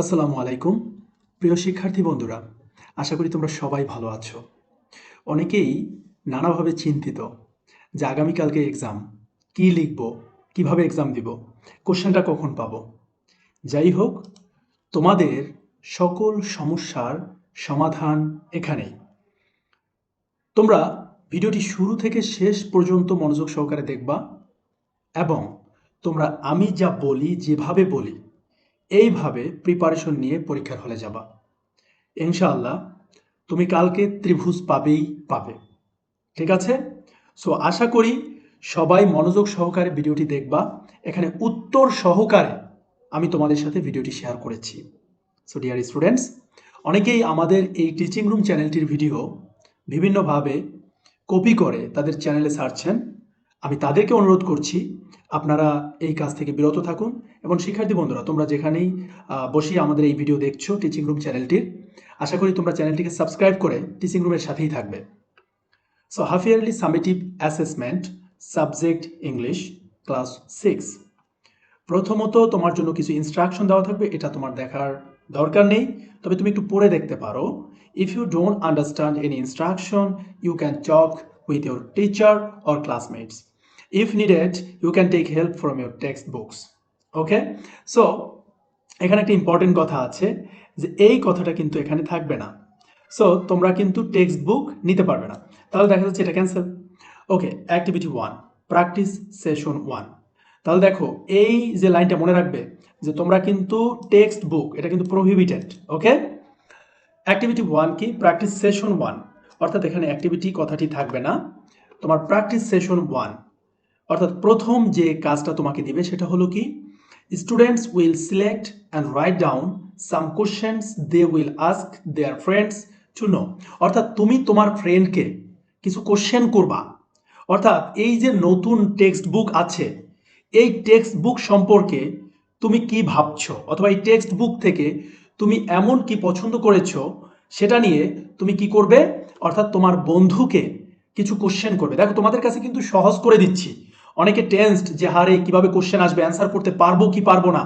আসসালামু আলাইকুম, প্রিয় শিক্ষার্থী বন্ধুরা, আশা করি তোমরা সবাই ভালো আছো। অনেকেই নানাভাবে চিন্তিত যে আগামীকালকে এক্সাম কি লিখব, কীভাবে এক্সাম দিব, কোশ্চেনটা কখন পাবো। যাই হোক, তোমাদের সকল সমস্যার সমাধান এখানেই। তোমরা ভিডিওটি শুরু থেকে শেষ পর্যন্ত মনোযোগ সহকারে দেখবা এবং তোমরা আমি যা বলি, যেভাবে বলি এইভাবে প্রিপারেশন নিয়ে পরীক্ষার হলে যাবা। ইনশাআল্লাহ, তুমি কালকে ত্রিভুজ পাবেই পাবে। ঠিক আছে? সো আশা করি সবাই মনোযোগ সহকারে ভিডিওটি দেখবা। এখানে উত্তর সহকারে আমি তোমাদের সাথে ভিডিওটি শেয়ার করেছি। সো ডিয়ার স্টুডেন্টস অনেকেই আমাদের এই টিচিং রুম চ্যানেলটির ভিডিও বিভিন্নভাবে কপি করে তাদের চ্যানেলে ছাড়ছেন আমি তাদেরকে অনুরোধ করছি, আপনারা এই কাজ থেকে বিরত থাকুন। এবং শিক্ষার্থী বন্ধুরা, তোমরা যেখানেই বসে আমাদের এই ভিডিও দেখছ টিচিং রুম চ্যানেলটির আশা করি তোমরা চ্যানেলটিকে সাবস্ক্রাইব করে টিচিং রুমের সাথেই থাকবে। So half yearly summative assessment subject English class six প্রথমত তোমার জন্য কিছু ইনস্ট্রাকশন দেওয়া থাকবে, এটা তোমার দেখার দরকার নেই। তবে তুমি একটু পড়ে দেখতে পারো। If you don't understand any instruction you can talk with your teacher or classmates needed you can take help from your text books okay so এখানে একটা ইম্পর্টেন্ট কথা আছে যে এই কথাটা কিন্তু এখানে থাকবে না। সো তোমরা কিন্তু টেক্সট বুক নিতে পারবে না। তাহলে দেখা যাচ্ছে এটা cancel okay activity one practice session one তাহলে দেখো, এই যে লাইনটা মনে রাখবে যে তোমরা কিন্তু টেক্সট বুক এটা কিন্তু প্রহিবিটেড ওকে অ্যাক্টিভিটি ওয়ান কি? প্র্যাকটিস সেশন ওয়ান অর্থাৎ এখানে অ্যাক্টিভিটি কথাটি থাকবে না। তোমার প্র্যাকটিস সেশন ওয়ান অর্থাৎ প্রথম যে কাজটা তোমাকে দিবে সেটা হলো কি? Students will select and write down some questions they will ask their friends to know অর্থাৎ তুমি তোমার ফ্রেন্ডকে কিছু কোশ্চেন করবা। অর্থাৎ এই যে নতুন টেক্সট বুক আছে, এই টেক্সট বুক সম্পর্কে তুমি কি ভাবছ? অথবা এই টেক্সট বুক থেকে তুমি এমন কি পছন্দ করেছ? সেটা নিয়ে তুমি কি করবে? অর্থাৎ তোমার বন্ধুকে কিছু কোশ্চেন করবে। দেখো তোমাদের কাছে কিন্তু সহজ করে দিচ্ছি। অনেকে টেন্সড যে, হারে, কীভাবে কোশ্চেন আসবে? অ্যান্সার করতে পারব কি পারব না?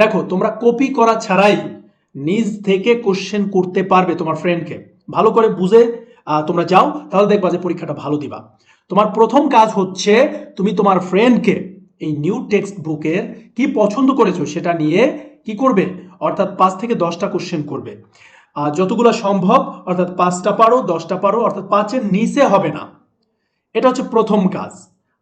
দেখো, তোমরা কপি করা ছাড়াই নিজ থেকে কোশ্চেন করতে পারবে তোমার ফ্রেন্ডকে ভালো করে বুঝে তোমরা যাও, তাহলে দেখবা যে পরীক্ষাটা ভালো দিবা। তোমার প্রথম কাজ হচ্ছে, তুমি তোমার ফ্রেন্ডকে এই নিউ টেক্সট বুকের কি পছন্দ করেছ সেটা নিয়ে কি করবে? অর্থাৎ পাঁচ থেকে দশটা কোশ্চেন করবে। যতগুলো সম্ভব, অর্থাৎ পাঁচটা পারো, দশটা পারো, অর্থাৎ পাঁচের নিচে হবে না। এটা হচ্ছে প্রথম কাজ।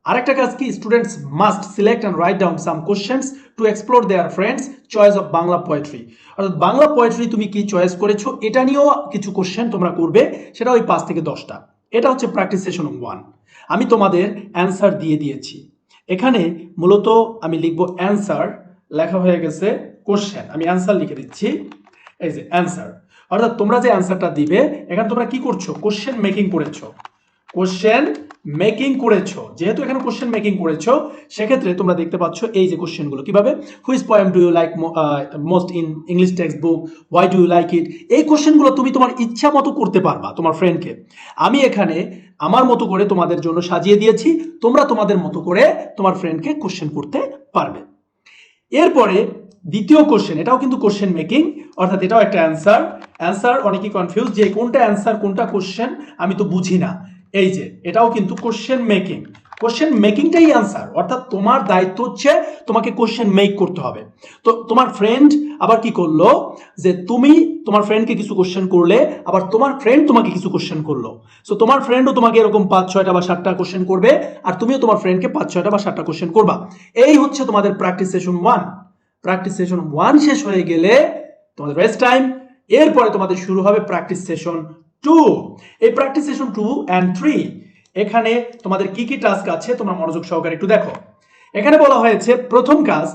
আরেকটা কাজ কি? Students must select and write down some questions to explore their friends choice of Bangla poetry অর্থাৎ বাংলা পোয়েট্রি তুমি কি চয়েস করেছ? এটা নিয়েও কিছু কোশ্চেন তোমরা করবে, সেটা ওই পাঁচ থেকে দশটা। এটা হচ্ছে প্র্যাকটিস সেশন ওয়ান আমি তোমাদের অ্যান্সার দিয়ে দিয়েছি। এখানে মূলত আমি লিখব অ্যান্সার লেখা হয়ে গেছে কোশ্চেন আমি অ্যান্সার লিখে দিচ্ছি। এই যে অ্যান্সার অর্থাৎ তোমরা যে অ্যান্সারটা দিবে, এখানে তোমরা কি করছ? কোশ্চেন মেকিং করেছ। কোশ্চেন মেকিং করেছ। যেহেতু এখানে কোশ্চেন মেকিং করেছ, সেক্ষেত্রে তোমরা দেখতে পাচ্ছ এই যে কোশ্চেনগুলো কীভাবে? Which poem do you like most in English text book why do you like it এই কোশ্চেনগুলো তুমি তোমার ইচ্ছা মতো করতে পারবা তোমার ফ্রেন্ডকে আমি এখানে আমার মতো করে তোমাদের জন্য সাজিয়ে দিয়েছি। তোমরা তোমাদের মতো করে তোমার ফ্রেন্ডকে কোশ্চেন করতে পারবে। এরপরে দ্বিতীয় কোশ্চেন এটাও কিন্তু কোশ্চেন মেকিং অর্থাৎ এটাও একটা অ্যান্সার অ্যান্সার অনেকেই কনফিউজ যে কোনটা অ্যান্সার কোনটা কোশ্চেন আমি তো বুঝি না। এই যে, এটাও কিন্তু কোশ্চেন মেকিং কোশ্চেন মেকিংটাই অ্যান্সার অর্থাৎ তোমার দায়িত্ব হচ্ছে তোমাকে কোশ্চেন মেক করতে হবে। তো তোমার ফ্রেন্ড আবার কি করল? যে তুমি তোমার ফ্রেন্ডকে কিছু কোশ্চেন করলে, আবার তোমার ফ্রেন্ড তোমাকে কিছু কোশ্চেন করল। সো তোমার ফ্রেন্ডও তোমাকে এরকম পাঁচ, ছয়টা বা সাতটা কোশ্চেন করবে, আর তুমিও তোমার ফ্রেন্ডকে পাঁচ, ছয়টা বা সাতটা কোশ্চেন করবা। এই হচ্ছে তোমাদের practice session one practice session one শেষ হয়ে গেলে তোমাদের রেস্ট টাইম এরপরে তোমাদের শুরু হবে প্র্যাকটিস সেশন টু এই practice session two and three এখানে তোমাদের কি কি টাস্ক আছে তোমরা মনোযোগ সহকারে একটু দেখো। এখানে বলা হয়েছে, প্রথম কাজ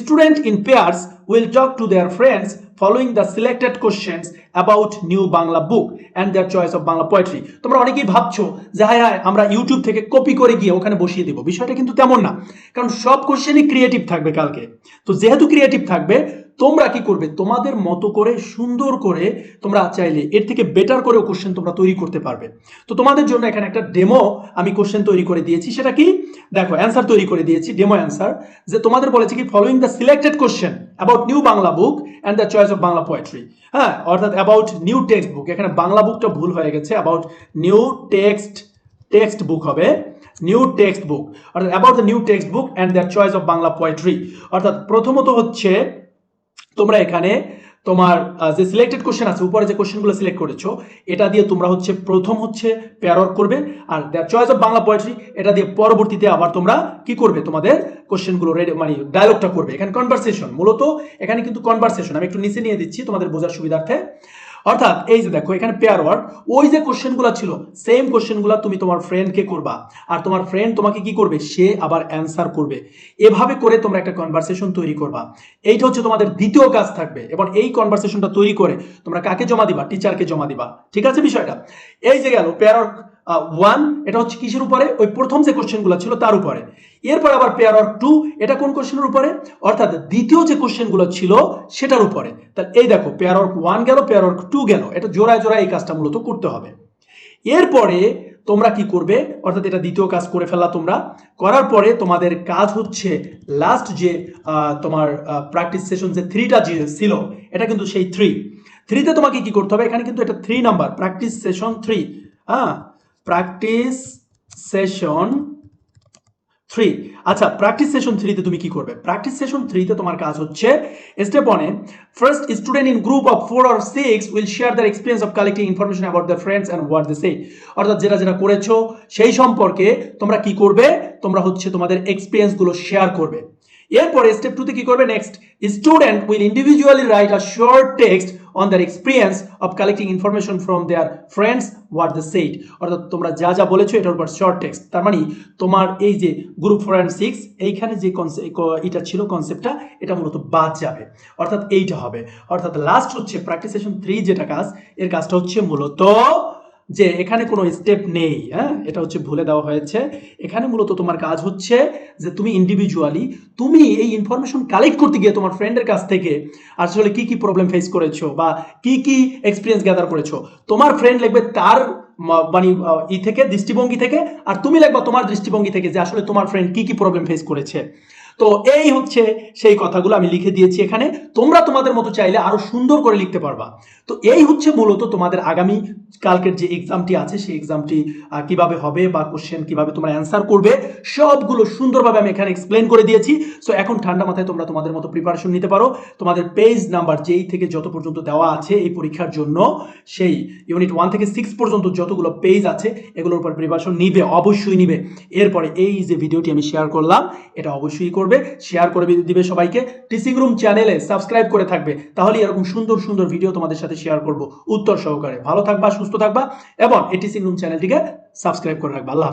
student in pairs will talk to their friends following the selected questions about new Bangla book and their choice of Bangla poetry তোমরা অনেকেই ভাবছ যে হায় হায়, আমরা ইউটিউব থেকে কপি করে গিয়ে ওখানে বসিয়ে দেবো। বিষয়টা কিন্তু তেমন না, কারণ সব কোশ্চেনই ক্রিয়েটিভ থাকবে কালকে। তো যেহেতু ক্রিয়েটিভ থাকবে তোমরা কি করবে? তোমাদের মতো করে, সুন্দর করে তোমরা চাইলে এর থেকে বেটার করেও কোশ্চেন তোমরা তৈরি করতে পারবে। তো তোমাদের জন্য এখানে একটা ডেমো আমি কোশ্চেন তৈরি করে দিয়েছি। সেটা কি? দেখো অ্যান্সার তৈরি করে দিয়েছি ডেমো অ্যান্সার যে তোমাদের বলেছে কি following the selected question about new Bangla book and the choice of Bangla poetry হ্যাঁ অর্থাৎ অ্যাবাউট নিউ টেক্সট বুক এখানে বাংলা বুকটা ভুল হয়ে গেছে about new text text book হবে। নিউ টেক্সট বুক অর্থাৎ about the new text book and the choice of Bangla poetry অর্থাৎ প্রথমত হচ্ছে তোমরা এখানে তোমার যে সিলেক্টেড কোশ্চেন আছে, উপরে যে কোশ্চেনগুলো সিলেক্ট করেছ, এটা দিয়ে তোমরা হচ্ছে প্রথম হচ্ছে প্যারক করবে, আর the choice of Bangla poetry এটা দিয়ে পরবর্তীতে আবার তোমরা কি করবে, তোমাদের কোশ্চেনগুলো রেড মানে ডায়লগটা করবে। এখানে কনভারসেশন মূলত এখানে কিন্তু কনভারসেশন আমি একটু নিচে নিয়ে দিচ্ছি তোমাদের বোঝার সুবিধার্থে। অর্থাৎ এই যে দেখো, এখানে পেয়ার ওয়ার্ড ওই যে কোশ্চেনগুলো ছিল সেম কোশ্চেনগুলো তুমি তোমার ফ্রেন্ডকে করবা। আর তোমার ফ্রেন্ড তোমাকে কি করবে? সে আবার অ্যান্সার করবে। এভাবে করে তোমরা একটা কনভারসেশন তৈরি করবা। এইটা হচ্ছে তোমাদের দ্বিতীয় কাজ থাকবে। এবং এই কনভারসেশনটা তৈরি করে তোমরা কাকে জমা দিবা? টিচারকে জমা দিবা। ঠিক আছে বিষয়টা? এই যে গেল পেয়ার ওয়ান এটা হচ্ছে কিসের উপরে? ওই প্রথম যে কোশ্চেনগুলো ছিল তার উপরে। এরপর আবার পেয়ার অর টু এটা কোন কোশ্চেনের উপরে? অর্থাৎ দ্বিতীয় যে কোশ্চেনগুলো ছিল সেটার উপরে। তাহলে এই দেখো পেয়ার অর্ক ওয়ান গেল পেয়ার অর্ক টু গেল। এটা জোড়ায় জোড়ায় এই কাজটা মূলত করতে হবে। এরপরে তোমরা কি করবে? অর্থাৎ এটা দ্বিতীয় কাজ করে ফেলা তোমরা। করার পরে তোমাদের কাজ হচ্ছে লাস্ট যে তোমার প্র্যাকটিস সেশন যে থ্রিটা যে ছিল, এটা কিন্তু সেই থ্রি থ্রিতে তোমাকে কি করতে হবে? এখানে কিন্তু এটা three number practice session three হ্যাঁ? Practice session three. আচ্ছা প্র্যাকটিস সেশন থ্রিতে তুমি কি করবে? প্র্যাকটিস সেশন থ্রিতে তোমার কাজ হচ্ছে স্টেপ ওয়ানে first student in group of four or six will share their experience of collecting information about the friends and what they say অর্থাৎ যেটা যেটা করেছ, সেই সম্পর্কে তোমরা কি করবে? তোমরা হচ্ছে তোমাদের এক্সপিরিয়েন্সগুলো শেয়ার করবে। এরপরে স্টেপ টুতে কি করবে? Next student will individually write a short text on their experience of collecting information from their friends what the said অর্থাৎ তোমরা যা যা বলেছ, এটার উপর শর্ট টেক্সট তার মানে তোমার এই যে গ্রুপ ফোর অ্যান্ড সিক্স এইখানে যে এটা ছিল কনসেপ্টটা এটা মূলত বাদ যাবে। অর্থাৎ এইটা হবে। অর্থাৎ লাস্ট হচ্ছে প্র্যাকটিস সেশন থ্রি যেটা কাজ এর কাজটা হচ্ছে মূলত যে এখানে কোনো স্টেপ নেই হ্যাঁ? এটা হচ্ছে ভুলে দেওয়া হয়েছে। এখানে মূলত তোমার কাজ হচ্ছে যে তুমি ইন্ডিভিজুয়ালি তুমি এই ইনফরমেশন কালেক্ট করতে গিয়ে তোমার ফ্রেন্ডের কাছ থেকে আসলে কি কি প্রবলেম ফেস করেছ বা কি কি এক্সপিরিয়েন্স গ্যাদার করেছ। তোমার ফ্রেন্ড লিখবে তার মানে ই থেকে, দৃষ্টিভঙ্গি থেকে, আর তুমি লিখবা তোমার দৃষ্টিভঙ্গি থেকে যে আসলে তোমার ফ্রেন্ড কি কি প্রবলেম ফেস করেছে। তো এই হচ্ছে সেই কথাগুলো আমি লিখে দিয়েছি এখানে। তোমরা তোমাদের মতো চাইলে আরও সুন্দর করে লিখতে পারবা। তো এই হচ্ছে মূলত তোমাদের আগামী কালকের যে এক্সামটি আছে, সেই এক্সামটি কীভাবে হবে বা কোশ্চেন কীভাবে তোমরা অ্যান্সার করবে, সবগুলো সুন্দরভাবে আমি এখানে এক্সপ্লেন করে দিয়েছি। সো এখন ঠান্ডা মাথায় তোমরা তোমাদের মতো প্রিপারেশন নিতে পারো। তোমাদের পেজ নাম্বার যেই থেকে যত পর্যন্ত দেওয়া আছে এই পরীক্ষার জন্য, সেই ইউনিট ওয়ান থেকে সিক্স পর্যন্ত যতগুলো পেজ আছে, এগুলোর উপর প্রিপারেশন নিবে, অবশ্যই নিবে। এরপরে এই যে ভিডিওটি আমি শেয়ার করলাম, এটা অবশ্যই করবে। শেয়ার করে দিবে সবাইকে। টিচিং রুম চ্যানেলে সাবস্ক্রাইব করে থাকবে। তাহলে এরকম সুন্দর সুন্দর ভিডিও তোমাদের সাথে শেয়ার করব। উত্তর সহকারে। ভালো থাকবা, সুস্থ থাকবা এবং এই টিচিং রুম চ্যানেলটিকে সাবস্ক্রাইব করে রাখবা। আল্লাহ।